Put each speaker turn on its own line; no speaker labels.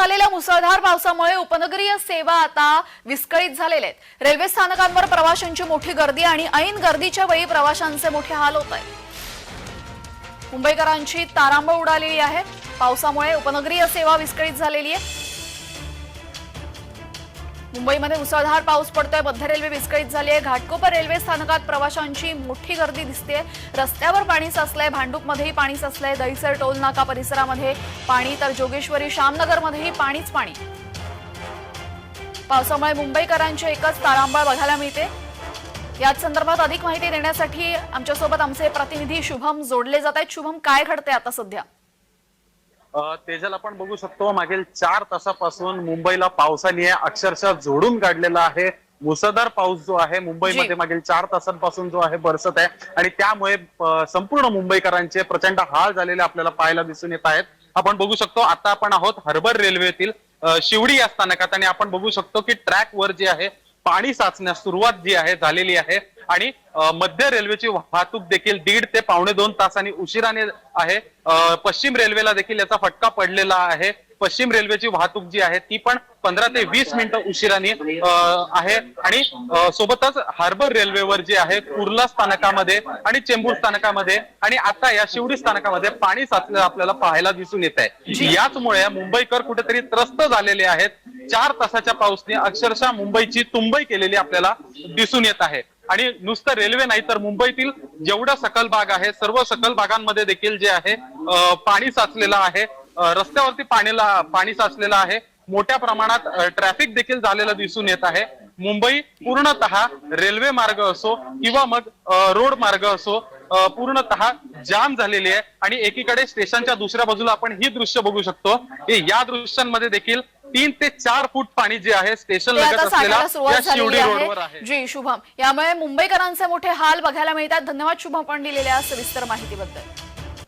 झालेल्या मुसळधार पावसामुळे उपनगरीय सेवा आता विस्कळीत झालेल्या आहेत. रेल्वे स्थानकांवर प्रवाशांची मोठी गर्दी आणि ऐन गर्दीच्या वेळी प्रवाशांचे मोठे हाल होत आहेत. मुंबईकरांची तारांबळ उडालेली आहे. पावसामुळे उपनगरीय सेवा विस्कळीत झालेली आहे. मुंबईमध्ये मुसळधार पाऊस पडतोय. मध्य रेल्वे विस्कळीत झाली आहे घाटकोपर रेल्वे स्थानकात प्रवाशांची मोठी गर्दी दिसते रस्त्यावर पाणी साचलंय. भांडूपमध्येही पाणी साचलंय. दहिसर टोल नाका परिसरामध्ये पाणी तर जोगेश्वरी श्यामनगरमध्येही पाणीच पाणी. पावसामुळे मुंबईकरांची एकच तारांबळ बघायला मिळते. याच संदर्भात अधिक माहिती देण्यासाठी आमच्यासोबत आमचे प्रतिनिधी शुभम जोडले जात आहेत. शुभम काय घडतंय आता सध्या?
तेजल आपण बघू शकतो मागील चार तासापासून मुंबईला पावसाने अक्षरशः जोडून काढलेला आहे. मुसळधार पाऊस जो आहे मुंबईमध्ये. मागील चार तासांपासून जो आहे बरसत आहे. आणि त्यामुळे संपूर्ण मुंबईकरांचे प्रचंड हाल झालेले आपल्याला पाहायला दिसून येत आहेत. आपण बघू शकतो आता आपण आहोत हर्बर रेल्वेतील शिवडी या स्थानकात. आणि आपण बघू शकतो की ट्रॅक वर जे आहे पाणी साचण्यास सुरुवात जी आहे झालेली आहे. आणि मध्य रेल्वेची वाहतूक देखील दीड ते पावणे दोन तासांनी उशिराने आहे. पश्चिम रेल्वेला देखील याचा फटका पडलेला आहे. पश्चिम रेल्वेची वाहतूक जी आहे ती पण पंधरा ते वीस मिनिटं उशिराने आहे. आणि सोबतच हार्बर रेल्वेवर जे आहे कुर्ला स्थानकामध्ये आणि चेंबूर स्थानकामध्ये आणि आता या शिवडी स्थानकामध्ये पाणी साचलेलं आपल्याला पाहायला दिसून येत आहे याचमुळे मुंबईकर कुठेतरी त्रस्त झालेले आहेत. चार तासाच्या पाऊसने अक्षरशः मुंबईची तुंबई केलेली आपल्याला दिसून येत आहे. आणि नुसतं रेल्वे नाही तर मुंबईतील जेवढा सकल भाग आहे सर्व सकल भागांमध्ये देखील जे आहे पाणी साचलेलं आहे. रस्त्यावरती पाणीला पाणी साचलेलं आहे. मोठ्या प्रमाणात ट्रॅफिक देखील झालेलं दिसून येत आहे. मुंबई पूर्णतः रेल्वे मार्ग असो किंवा मग रोड मार्ग असो पूर्णतः जाम झालेली आहे. आणि एकीकडे स्टेशनच्या दुसऱ्या बाजूला आपण ही दृश्य बघू शकतो. की या दृश्यांमध्ये देखील तीन ते चार फूट पाणी जे आहे स्टेशन लगत असलेल्या
सुरुवात झालेली
आहे.
जी शुभम. यामुळे मुंबईकरांचे मोठे हाल बघायला मिळतात. धन्यवाद शुभम आपण दिलेल्या सविस्तर माहितीबद्दल.